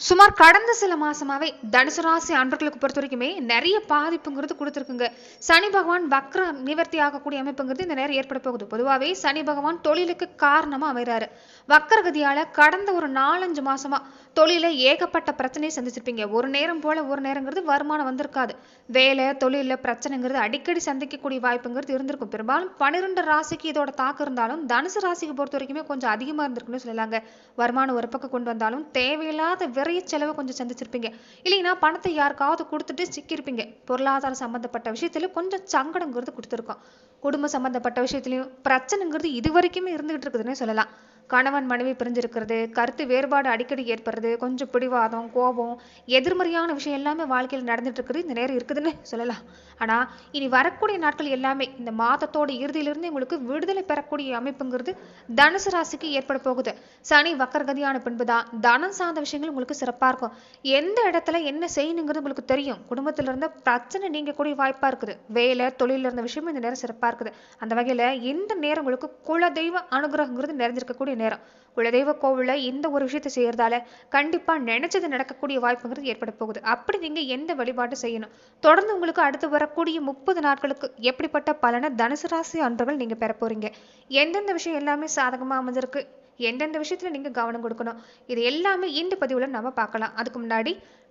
சுமார் கடந்த சில மாசமாவே தனுசு ராசி அன்பர்களுக்கு பொறுத்த வரைக்குமே நிறைய பாதிப்புங்கிறது கொடுத்துருக்குங்க. சனி பகவான் வக்ர நிவர்த்தி ஆகக்கூடிய அமைப்புங்கிறது இந்த நேரம் ஏற்பட போகுது. பொதுவாகவே சனி பகவான் தொழிலுக்கு காரணமா அமைகிறாரு வக்கரகதியால கடந்த ஒரு நாலஞ்சு மாசமா தொழில ஏகப்பட்ட பிரச்சனையை சந்திச்சிருப்பீங்க. ஒரு நேரம் போல ஒரு நேரங்கிறது வருமானம் வந்திருக்காது. வேலை தொழில பிரச்சனைங்கிறது அடிக்கடி சந்திக்கக்கூடிய வாய்ப்புங்கிறது இருந்திருக்கும். பெரும்பாலும் பன்னிரெண்டு ராசிக்கு இதோட தாக்கம் இருந்தாலும் தனுசு ராசிக்கு பொறுத்த வரைக்குமே கொஞ்சம் அதிகமா இருந்திருக்குன்னு சொல்லலாங்க. வருமானம் ஒரு பக்கம் கொண்டு வந்தாலும் தேவையில்லாத விரைய செலவு கொஞ்சம் சந்திச்சிருப்பீங்க. இல்லைன்னா பணத்தை யாருக்காவது கொடுத்துட்டு சிக்கியிருப்பீங்க. பொருளாதார சம்பந்தப்பட்ட விஷயத்துல கொஞ்சம் சங்கடங்கிறது கொடுத்துருக்கோம். குடும்ப சம்பந்தப்பட்ட விஷயத்துலையும் பிரச்சனைங்கிறது இது வரைக்குமே இருந்துகிட்டு இருக்குதுன்னே சொல்லலாம். கணவன் மனைவி பிரிஞ்சிருக்கிறது கருத்து வேறுபாடு அடிக்கடி ஏற்படுறது கொஞ்சம் பிடிவாதம் கோபம் எதிர்மறையான விஷயம் எல்லாமே வாழ்க்கையில் நடந்துட்டு இருக்குது. இந்த நேரம் இருக்குதுன்னு சொல்லலாம். ஆனால் இனி வரக்கூடிய நாட்கள் எல்லாமே இந்த மாதத்தோட இறுதியிலிருந்து உங்களுக்கு விடுதலை பெறக்கூடிய அமைப்புங்கிறது தனுசு ராசிக்கு ஏற்பட போகுது. சனி வக்கரகதியான பின்புதான். தனம் சார்ந்த விஷயங்கள் உங்களுக்கு சிறப்பாக இருக்கும். எந்த இடத்துல என்ன செய்யணுங்கிறது உங்களுக்கு தெரியும். குடும்பத்தில் இருந்த பிரச்சனை நீங்கக்கூடிய வாய்ப்பாக இருக்குது. வேலை தொழில இருந்த விஷயமும் இந்த நேரம் சிறப்பாக இருக்குது. அந்த வகையில் இந்த நேரம் உங்களுக்கு குலதெய்வ அனுகிரகங்கிறது நிறைஞ்சிருக்கக்கூடிய நேரம். குலதெய்வ கோவிலில் இந்த ஒரு விஷயத்தை செய்யறதால கண்டிப்பா நினைச்சது நடக்கக்கூடிய வாய்ப்புங்கிறது ஏற்பட போகுது. அப்படி நீங்கள் எந்த வழிபாடு செய்யணும்? தொடர்ந்து உங்களுக்கு அடுத்து வரக்கூடிய முப்பது நாட்களுக்கு எப்படிப்பட்ட பலனை தனுசு ராசி அன்பர்கள் நீங்க பெற போறீங்க? எந்தெந்த விஷயம் எல்லாமே சாதகமா அமைஞ்சிருக்கு எந்தெந்த விஷயத்துல நீங்க கவனம் கொடுக்கணும்? இது எல்லாமே இந்த பதிவுல நம்ம பார்க்கலாம். அதுக்கு முன்னாடி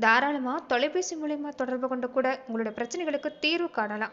தாராளமா தொலைபேசி மூலயமா தொடர்பு கொண்டு கூட உங்களோட பிரச்சனைகளுக்கு தீர்வு காணலாம்.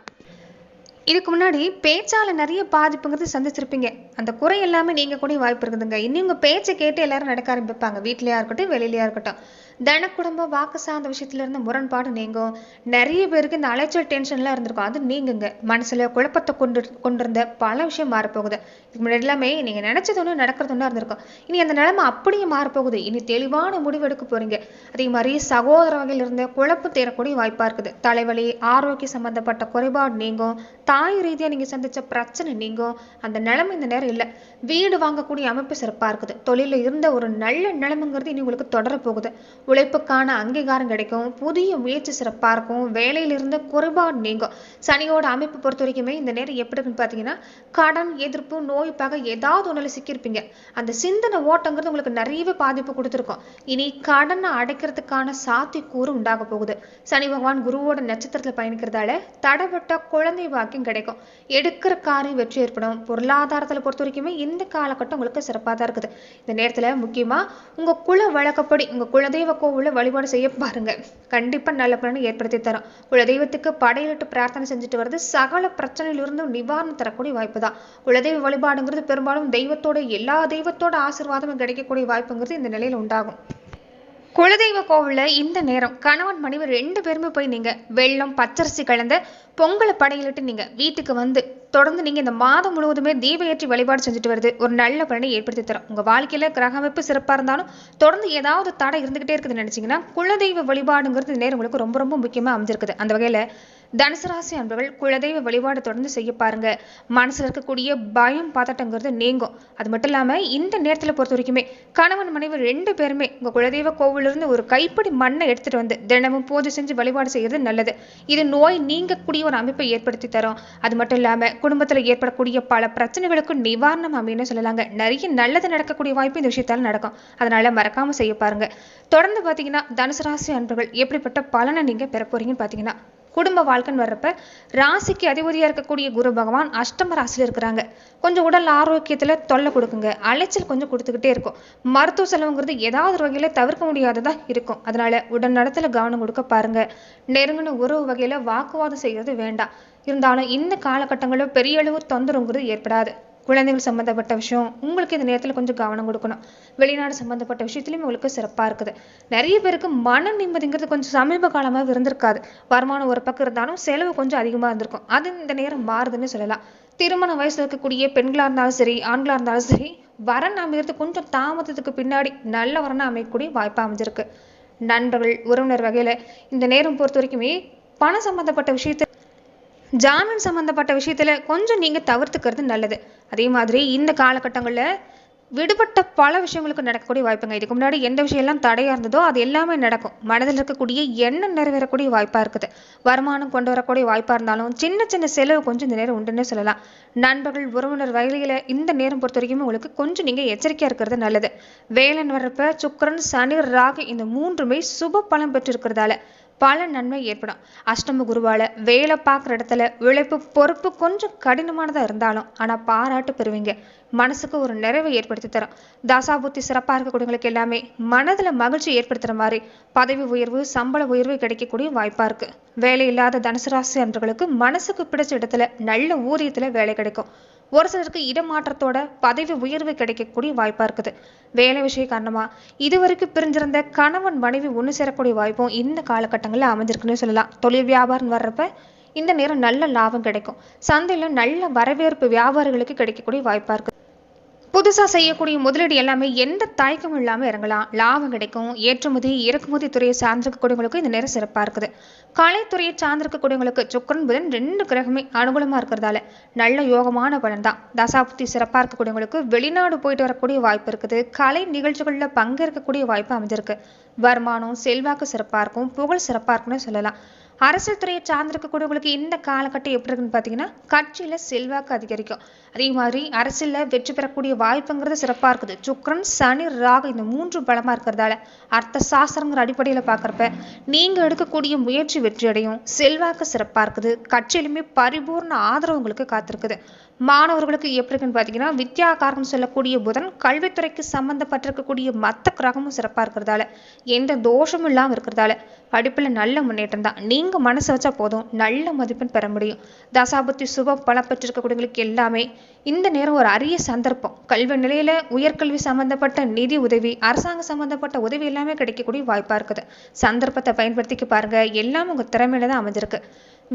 இதுக்கு முன்னாடி பேச்சால நிறைய பாதிப்புங்கிறது சந்திச்சிருப்பீங்க. அந்த குறை எல்லாமே நீங்க கூட வாய்ப்பு இருக்குதுங்க. இனி உங்க பேச்சை கேட்டு எல்லாரும் நடக்க ஆரம்பிப்பாங்க. வீட்லயா இருக்கட்டும் வெளியிலையா இருக்கட்டும். தன குடும்ப வாக்கு சார்ந்த விஷயத்துல இருந்து முரண்பாடு நீங்கும். நிறைய பேருக்கு இந்த அலைச்சல் டென்ஷன்லாம் இருந்திருக்கும். அது நீங்குங்க. மனசுல குழப்பத்தை கொண்டு கொண்டிருந்த பல விஷயம் மாறப்போகுது. இதுக்கு முன்னாடி எல்லாமே நீங்க நினைச்சது ஒன்று நடக்கிறது ஒண்ணா இருந்திருக்கும். இனி அந்த நிலைமை அப்படியே மாறப்போகுது. இனி தெளிவான முடிவு எடுக்க போறீங்க. அதே மாதிரி சகோதர வகையில் இருந்த குழப்பம் தேரக்கூடிய வாய்ப்பா இருக்குது. தலைவலி ஆரோக்கிய சம்பந்தப்பட்ட குறைபாடு நீங்கும். தாய் ரீதியா நீங்க சந்திச்ச பிரச்சனை நீங்கும். அந்த நிலைமை இந்த நேரம் இல்லை. வீடு வாங்கக்கூடிய அமைப்பு சிறப்பா இருக்குது. தொழில இருந்த ஒரு நல்ல நிலைமைங்கிறது இனி உங்களுக்கு தொடர போகுது. உழைப்புக்கான அங்கீகாரம் கிடைக்கும். புதிய முயற்சி சிறப்பா இருக்கும் வேலையிலிருந்து குறைபாடு நீங்கும். சனியோட அமைப்பு பொறுத்த வரைக்குமே இந்த நேரம் எப்படி இருக்குன்னு பார்த்தீங்கன்னா கடன் எதிர்ப்பு நோய் பகை ஏதாவது ஒண்ணுல சிக்கியிருப்பீங்க. அந்த சிந்தனை ஓட்டங்கிறது உங்களுக்கு நிறையவே பாதிப்பு கொடுத்துருக்கும். இனி கடனை அடைக்கிறதுக்கான சாத்தியக்கூறு உண்டாக போகுது. சனி பகவான் குருவோட நட்சத்திரத்துல பயணிக்கிறதால தடைப்பட்ட குழந்தை வாக்கியம் கிடைக்கும். எடுக்கிற காரியம் வெற்றி ஏற்படும். பொருளாதாரத்துல பொறுத்த வரைக்குமே இந்த காலகட்டம் உங்களுக்கு சிறப்பாக தான் இருக்குது. இந்த நேரத்துல முக்கியமா உங்க குல வழக்கப்படி உங்க குலதெய்வ கோவில வழிபாடு செய்ய பாருங்க. கண்டிப்பா நல்ல பலனை ஏற்படுத்தி தரும். குலதெய்வத்துக்கு படையிலிட்டு பிரார்த்தனை செஞ்சுட்டு வர்றது சகல பிரச்சனையிலிருந்து நிவாரணம் தரக்கூடிய வாய்ப்பு தான். குலதெய்வ வழிபாடுங்கிறது பெரும்பாலும் தெய்வத்தோட எல்லா தெய்வத்தோட ஆசீர்வாதமும் கிடைக்கக்கூடிய வாய்ப்புங்கிறது இந்த நிலையில உண்டாகும். குலதெய்வ கோவிலில் இந்த நேரம் கணவன் மனைவி ரெண்டு பேருமே போய் நீங்க வெள்ளம் பச்சரிசி கலந்த பொங்கலை படையிலிட்டு நீங்க வீட்டுக்கு வந்து தொடர்ந்து நீங்க இந்த மாதம் முழுவதுமே தீப ஏற்றி வழிபாடு செஞ்சுட்டு வருது. ஒரு நல்ல பலனை ஏற்படுத்தி தரும். உங்க வாழ்க்கையில கிரக அமைப்பு சிறப்பா இருந்தாலும் தொடர்ந்து ஏதாவது தடை இருந்துகிட்டே இருக்குதுன்னு நினைச்சீங்கன்னா குலதெய்வ வழிபாடுங்கிறது இந்த நேரம் உங்களுக்கு ரொம்ப ரொம்ப முக்கியமா அமைஞ்சிருக்குது. அந்த வகையில தனுசு ராசி அன்பர்கள் குலதெய்வ வழிபாடு தொடர்ந்து செய்ய பாருங்க. மனசுல இருக்கக்கூடிய பயம் பாத்தட்டங்கிறது நீங்கும். அது மட்டும் இல்லாம இந்த நேரத்துல பொறுத்த வரைக்குமே கணவன் மனைவி ரெண்டு பேருமே உங்க குலதெய்வ கோவிலிருந்து இருந்து ஒரு கைப்பிடி மண்ணை எடுத்துட்டு வந்து தினமும் பூஜை செஞ்சு வழிபாடு செய்யறது நல்லது. இது நோய் நீங்கக்கூடிய ஒரு அமைப்பை ஏற்படுத்தி தரும். அது மட்டும் இல்லாம குடும்பத்துல ஏற்படக்கூடிய பல பிரச்சனைகளுக்கு நிவாரணம் அப்படின்னு சொல்லலாங்க. நிறைய நல்லது நடக்கக்கூடிய வாய்ப்பு இந்த விஷயத்தால நடக்கும். அதனால மறக்காம செய்ய பாருங்க. தொடர்ந்து பாத்தீங்கன்னா தனுசு ராசி அன்பர்கள் எப்படிப்பட்ட பலனை நீங்க பெற போறீங்கன்னு பாத்தீங்கன்னா குடும்ப வாழ்க்கைன்னு வர்றப்ப ராசிக்கு அதிபதியாக இருக்கக்கூடிய குரு பகவான் அஷ்டம ராசியில் இருக்கிறாங்க. கொஞ்சம் உடல் ஆரோக்கியத்தில் தொல்லை கொடுக்குங்க. அலைச்சல் கொஞ்சம் கொடுத்துக்கிட்டே இருக்கும். மருத்துவ செலவுங்கிறது ஏதாவது ஒரு வகையில் தவிர்க்க முடியாததாக இருக்கும். அதனால உடல் நடத்தில் கவனம் கொடுக்க பாருங்க. நெருங்கின உறவு வகையில் வாக்குவாதம் செய்கிறது வேண்டாம். இருந்தாலும் இந்த காலகட்டங்களில் பெரிய அளவு தொந்தரவுங்கிறது ஏற்படாது. குழந்தைகள் சம்மந்தப்பட்ட விஷயம் உங்களுக்கு இந்த நேரத்தில் கொஞ்சம் கவனம் கொடுக்கணும். வெளிநாடு சம்மந்தப்பட்ட விஷயத்துலையும் உங்களுக்கு சிறப்பாக இருக்குது. நிறைய பேருக்கு மன நிம்மதிங்கிறது கொஞ்சம் சமீப காலமாக இருந்திருக்காது. வருமானம் ஒரு பக்கம் இருந்தாலும் செலவு கொஞ்சம் அதிகமாக இருந்திருக்கும். அது இந்த நேரம் மாறுதுன்னு சொல்லலாம். திருமண வயசில் இருக்கக்கூடிய பெண்களாக இருந்தாலும் சரி ஆண்களாக இருந்தாலும் சரி வரன் அமைகிறது கொஞ்சம் தாமதத்துக்கு பின்னாடி நல்ல வரனாக அமையக்கூடிய வாய்ப்பு அமைஞ்சிருக்கு. நண்பர்கள் உறவினர் வகையில் இந்த நேரம் பொறுத்த வரைக்குமே பணம் சம்மந்தப்பட்ட விஷயத்தை ஜாமீன் சம்மந்தப்பட்ட விஷயத்துல கொஞ்சம் நீங்கள் தவிர்த்துக்கிறது நல்லது. அதே மாதிரி இந்த காலகட்டங்களில் விடுபட்ட பல விஷயங்களுக்கு நடக்கக்கூடிய வாய்ப்புங்க. இதுக்கு முன்னாடி எந்த விஷயம்லாம் தடையாக இருந்ததோ அது எல்லாமே நடக்கும். மனதில் இருக்கக்கூடிய எண்ணம் நிறைவேறக்கூடிய வாய்ப்பாக இருக்குது. வருமானம் கொண்டு வரக்கூடிய வாய்ப்பாக இருந்தாலும் சின்ன சின்ன செலவு கொஞ்சம் இந்த நேரம் உண்டுன்னு சொல்லலாம். நண்பர்கள் உறவினர் வகையில் இந்த நேரம் பொறுத்த வரைக்கும் உங்களுக்கு கொஞ்சம் நீங்கள் எச்சரிக்கையாக இருக்கிறது நல்லது. வேலன் வர்றப்ப சுக்கிரன் சனி ராகு இந்த மூன்றுமே சுப பலம் பெற்று இருக்கிறதால பல நன்மை ஏற்படும். அஷ்டம குருவால வேலை பார்க்குற இடத்துல உழைப்பு பொறுப்பு கொஞ்சம் கடினமானதாக இருந்தாலும் ஆனால் பாராட்டு பெறுவீங்க. மனசுக்கு ஒரு நிறைவை ஏற்படுத்தி தரும். தாசாபுத்தி சிறப்பாக இருக்கக்கூடியவங்களுக்கு எல்லாமே மனதில் மகிழ்ச்சி ஏற்படுத்துற மாதிரி பதவி உயர்வு சம்பள உயர்வு கிடைக்கக்கூடிய வாய்ப்பாக இருக்கு. வேலை இல்லாத தனுசு ராசி அன்றர்களுக்கு மனசுக்கு பிடிச்ச இடத்துல நல்ல ஊதியத்தில் வேலை கிடைக்கும். ஒரு சிலருக்கு இடமாற்றத்தோட பதவி உயர்வு கிடைக்கக்கூடிய வாய்ப்பா இருக்குது. வேலை விஷயம் காரணமா இதுவரைக்கும் பிரிஞ்சிருந்த கணவன் மனைவி ஒன்று சேரக்கூடிய வாய்ப்பும் இந்த காலகட்டங்களில் அமைஞ்சிருக்குன்னு சொல்லலாம். தொழில் வியாபாரம் வர்றப்ப இந்த நேரம் நல்ல லாபம் கிடைக்கும். சந்தையில நல்ல வரவேற்பு வியாபாரிகளுக்கு கிடைக்கக்கூடிய வாய்ப்பா இருக்கு புதுசாக செய்யக்கூடிய முதலீடு எல்லாமே எந்த தயக்கமும் இல்லாமல் இறங்கலாம். லாபம் கிடைக்கும். ஏற்றுமதி இறக்குமதி துறையை சார்ந்திருக்கக்கூடியவங்களுக்கு இந்த நேரம் சிறப்பாக இருக்குது. கலைத்துறையை சார்ந்திருக்கக்கூடியவங்களுக்கு சுக்கரன் புதன் ரெண்டு கிரகமே அனுகூலமாக இருக்கிறதால நல்ல யோகமான பலன் தான். தசாபுத்தி சிறப்பாக இருக்கக்கூடியவங்களுக்கு வெளிநாடு போயிட்டு வரக்கூடிய வாய்ப்பு இருக்குது. கலை நிகழ்ச்சிகளில் பங்கேற்கக்கூடிய வாய்ப்பு அமைஞ்சிருக்கு. வருமானம் செல்வாக்கு சிறப்பாக இருக்கும். புகழ் சிறப்பாக இருக்குன்னு சொல்லலாம். அரசியல் துறையை சார்ந்திருக்கக்கூடியவங்களுக்கு இந்த காலகட்டம் எப்படி இருக்குன்னு பார்த்தீங்கன்னா கட்சியில் செல்வாக்கு அதிகரிக்கும். அதே மாதிரி அரசியலில் வெற்றி பெறக்கூடிய வாய்ப்புங்கிறது சிறப்பாக இருக்குது. சுக்ரன் சனி ராகு இந்த மூன்று பலமாக இருக்கிறதால அர்த்த சாஸ்திரங்கிற அடிப்படையில் பார்க்குறப்ப நீங்கள் எடுக்கக்கூடிய முயற்சி வெற்றி அடையும் செல்வாக்கு சிறப்பாக இருக்குது. கட்சியிலுமே பரிபூர்ண ஆதரவு உங்களுக்கு காத்திருக்குது. மாணவர்களுக்கு எப்படி இருக்குன்னு பார்த்தீங்கன்னா வித்யாகாரகம் சொல்லக்கூடிய புதன் கல்வித்துறைக்கு சம்மந்தப்பட்டிருக்கக்கூடிய மற்ற கிரகமும் சிறப்பாக இருக்கிறதால எந்த தோஷமும் இல்லாமல் இருக்கிறதால படிப்பில் நல்ல முன்னேற்றம் தான். நீங்கள் மனசு வச்சா போதும். நல்ல மதிப்பெண் பெற முடியும். தசாபுத்தி சுப பலம் பெற்றிருக்கக்கூடியவங்களுக்கு எல்லாமே இந்த நேரம் ஒரு அரிய சந்தர்ப்பம். கல்வி நிலையில உயர்கல்வி சம்பந்தப்பட்ட நிதி உதவி அரசாங்க சம்பந்தப்பட்ட உதவி எல்லாமே கிடைக்கக்கூடிய வாய்ப்பா இருக்குது. சந்தர்ப்பத்தை பயன்படுத்திக்க பாருங்க. எல்லாம் உங்க திறமையில தான் அமைஞ்சிருக்கு.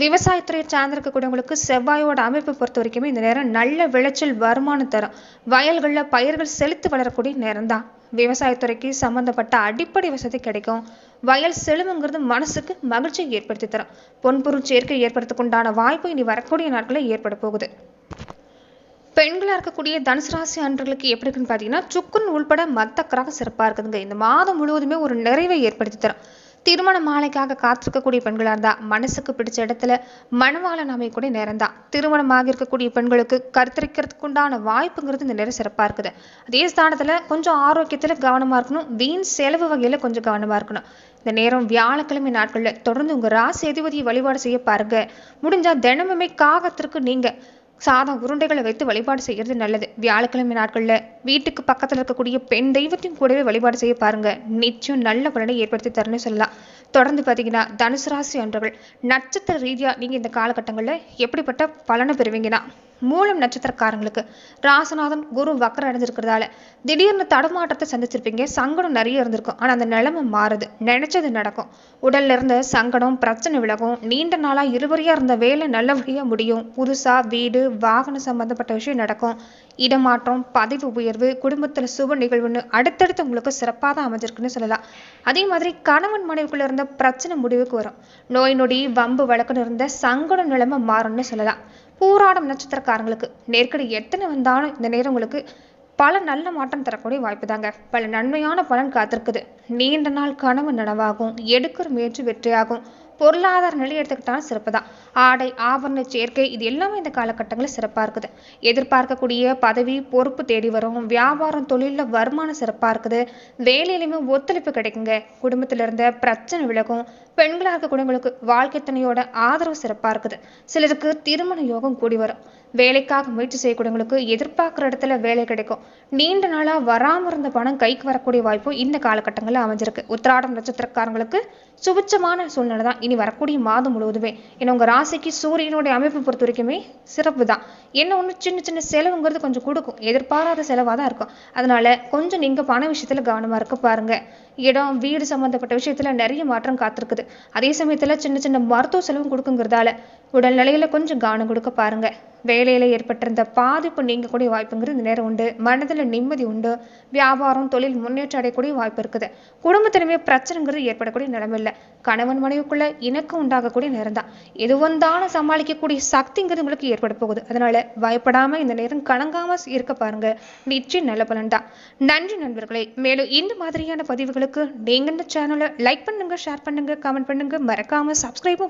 விவசாயத்துறையை சார்ந்திருக்கக்கூடியவங்களுக்கு செவ்வாயோட அமைப்பை பொறுத்த வரைக்குமே இந்த நேரம் நல்ல விளைச்சல் வருமானம் தரும். வயல்கள்ல பயிர்கள் செலுத்து வளரக்கூடிய நேரம் தான் விவசாயத்துறைக்கு சம்பந்தப்பட்ட அடிப்படை வசதி கிடைக்கும். வயல் செழுவுங்கிறது மனசுக்கு மகிழ்ச்சியை ஏற்படுத்தி தரும். பொன்பொருள் சேர்க்கை ஏற்படுத்துக்குண்டான வாய்ப்பு இனி வரக்கூடிய நாட்களில் ஏற்பட போகுது. பெண்களாக இருக்கக்கூடிய தனுசு ராசி அன்றர்களுக்கு எப்படி இருக்குன்னு பார்த்தீங்கன்னா சுக்குன் உள்பட மற்ற கிரகம் சிறப்பாக இருக்குதுங்க. இந்த மாதம் முழுவதுமே ஒரு நிறைவை ஏற்படுத்தி தரும். திருமண மாலைக்காக காத்திருக்கக்கூடிய பெண்களாக இருந்தால் மனசுக்கு பிடிச்ச இடத்துல மணவாளன் அமையக்கூடிய நேரம் தான். திருமணமாக இருக்கக்கூடிய பெண்களுக்கு கருத்தரிக்கிறதுக்கு உண்டான வாய்ப்புங்கிறது இந்த நேரம் சிறப்பாக இருக்குது. அதே ஸ்தானத்தில் கொஞ்சம் ஆரோக்கியத்தில் கவனமாக இருக்கணும். வீண் செலவு வகையில் கொஞ்சம் கவனமாக இருக்கணும். இந்த நேரம் வியாழக்கிழமை நாட்களில் தொடர்ந்து உங்கள் ராசி அதிபதியை வழிபாடு செய்ய பாருங்க. முடிஞ்சால் தினமுமே காகத்திற்கு நீங்கள் சாதம் உருண்டைகளை வைத்து வழிபாடு செய்யறது நல்லது. வியாழக்கிழமை நாட்கள்ல வீட்டுக்கு பக்கத்துல இருக்கக்கூடிய பெண் தெய்வத்தையும் கூடவே வழிபாடு செய்ய பாருங்க. நிச்சயம் நல்ல பலனை ஏற்படுத்தி தரணும்னு சொல்லலாம். தொடர்ந்து பார்த்தீங்கன்னா தனுசு ராசி அன்றர்கள் நட்சத்திர ரீதியா நீங்க இந்த காலகட்டங்கள்ல எப்படிப்பட்ட பலனை பெறுவீங்கன்னா மூலம் நட்சத்திரக்காரங்களுக்கு. ராசநாதன் குரு வக்கரம் அடைஞ்சிருக்கிறதால திடீர்னு தடுமாற்றத்தை சந்திச்சிருப்பீங்க. சங்கடம் நிறைய இருந்திருக்கும். ஆனால் அந்த நிலைமை மாறுது. நினைச்சது நடக்கும். உடல்ல இருந்த சங்கடம் பிரச்சனை விலகும். நீண்ட நாளாக இருவரையா இருந்த வேலை நல்லபடியாக முடியும். புதுசாக வீடு வாகனம் சம்பந்தப்பட்ட விஷயம் நடக்கும். இடமாற்றம் பதவி உயர்வு குடும்பத்தில் சுப நிகழ்வுன்னு அடுத்தடுத்து உங்களுக்கு சிறப்பாக தான் அமைஞ்சிருக்குன்னு சொல்லலாம். அதே மாதிரி கணவன் மனைவிக்குள்ள இருந்த பிரச்சனை முடிவுக்கு வரும். நோய் நொடி வம்பு வழக்குன்னு இருந்த சங்கடம் நிலைமை மாறும்னு சொல்லலாம். பூராடம் நட்சத்திரக்காரங்களுக்கு. நெருக்கடி எத்தனை வந்தாலும் இந்த நேரம் உங்களுக்கு பல நல்ல மாற்றம் தரக்கூடிய வாய்ப்பு தாங்க பல நன்மையான பலன் காத்திருக்குது. நீண்ட நாள் கனவு நனவாகும். எடுக்கிற முயற்சி வெற்றியாகும். பொருளாதார நிலை எடுத்துக்கிட்டாலும் சிறப்பு தான் ஆடை ஆவரண சேர்க்கை இது எல்லாமே இந்த காலகட்டங்களில் சிறப்பாக இருக்குது. எதிர்பார்க்கக்கூடிய பதவி பொறுப்பு தேடி வரும். வியாபாரம் தொழிலில் வருமானம் சிறப்பாக இருக்குது. வேலையிலுமே ஒத்துழைப்பு கிடைக்குங்க. குடும்பத்தில் இருந்த பிரச்சனை விலகும். பெண்களாக இருக்கக்கூடியவங்களுக்கு வாழ்க்கை துணையோட ஆதரவு சிறப்பாக இருக்குது. சிலருக்கு திருமண யோகம் கூடி வரும். வேலைக்காக முயற்சி செய்யக்கூடியவங்களுக்கு எதிர்பார்க்குற இடத்துல வேலை கிடைக்கும். நீண்ட நாளாக வராமல் இருந்த பணம் கைக்கு வரக்கூடிய வாய்ப்பு இந்த காலகட்டங்களில் அமைஞ்சிருக்கு. உத்திராடம் நட்சத்திரக்காரங்களுக்கு சுபிச்சமான சூழ்நிலை தான். இனி வரக்கூடிய மாதம் முழுவதுமே. ஏன்னா உங்கள் ராசிக்கு சூரியனுடைய அமைப்பு பொறுத்த வரைக்குமே சிறப்பு தான் என்ன ஒன்று சின்ன சின்ன செலவுங்கிறது கொஞ்சம் கொடுக்கும். எதிர்பாராத செலவாக தான் இருக்கும். அதனால கொஞ்சம் நீங்கள் பண விஷயத்தில் கவனமாக இருக்க பாருங்க. இடம் வீடு சம்மந்தப்பட்ட விஷயத்துல நிறைய மாற்றம் காத்திருக்குது. அதே சமயத்துல சின்ன சின்ன மருத்துவ செலவும் கொடுக்குங்கிறதால உடல்நிலையில் கொஞ்சம் கவனம் கொடுக்க பாருங்க. வேலையில் ஏற்பட்டிருந்த பாதிப்பு நீங்கக்கூடிய வாய்ப்புங்கிறது இந்த நேரம் உண்டு. மனதில் நிம்மதி உண்டு. வியாபாரம் தொழில் முன்னேற்றம் அடையக்கூடிய வாய்ப்பு இருக்குது. குடும்பத்திலுமே பிரச்சனைங்கிறது ஏற்படக்கூடிய நிலைமை இல்லை. கணவன் மனைவிக்குள்ள இணக்கம் உண்டாகக்கூடிய நேரம் தான் எது வந்தாலும் சமாளிக்கக்கூடிய சக்திங்கிறது உங்களுக்கு ஏற்பட போகுது. அதனால பயப்படாமல் இந்த நேரம் கணங்காமல் இருக்க பாருங்க. நிச்சயம் நல்ல பலன் தான் நன்றி நண்பர்களே. மேலும் இந்த மாதிரியான பதிவுகளுக்கு நீங்கள் இந்த சேனலை லைக் பண்ணுங்க ஷேர் பண்ணுங்க கமெண்ட் பண்ணுங்க. மறக்காம சப்ஸ்கிரைபும்